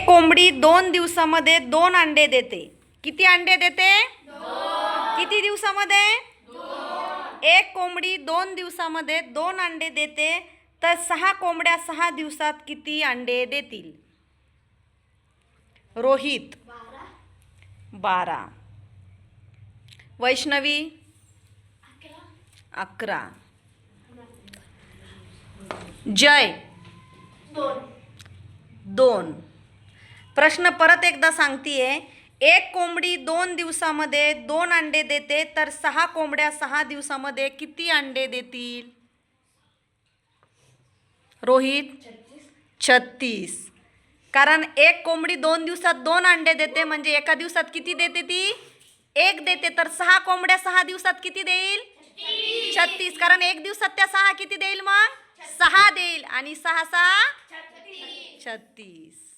एक कोंबडी दोन दिवसामध्ये दोन अंडे देते. किती अंडे देते? किती दिवसामध्ये? एक कोंबडी दोन दिवसामध्ये दोन अंडे देते तर सहा कोंबड्या सहा दिवसात किती अंडे देतील? रोहित. बारा. वैष्णवी. अकरा. जय. दोन. प्रश्न परत एकदा सांगतीये. एक कोंबडी दोन दिवसामध्ये दोन अंडे देते तर सहा कोंबड्या सहा दिवसामध्ये किती अंडे देतील? रोहित? छत्तीस. कारण एक कोंबडी दोन दिवसात दोन अंडे देते म्हणजे एका दिवसात किती देते ती? एक देते तर सहा कोंबड्या सहा दिवसात किती देईल? छत्तीस. कारण एक दिवसात त्या सहा किती देईल मग? सहा देईल. आणि सहा सहा? छत्तीस.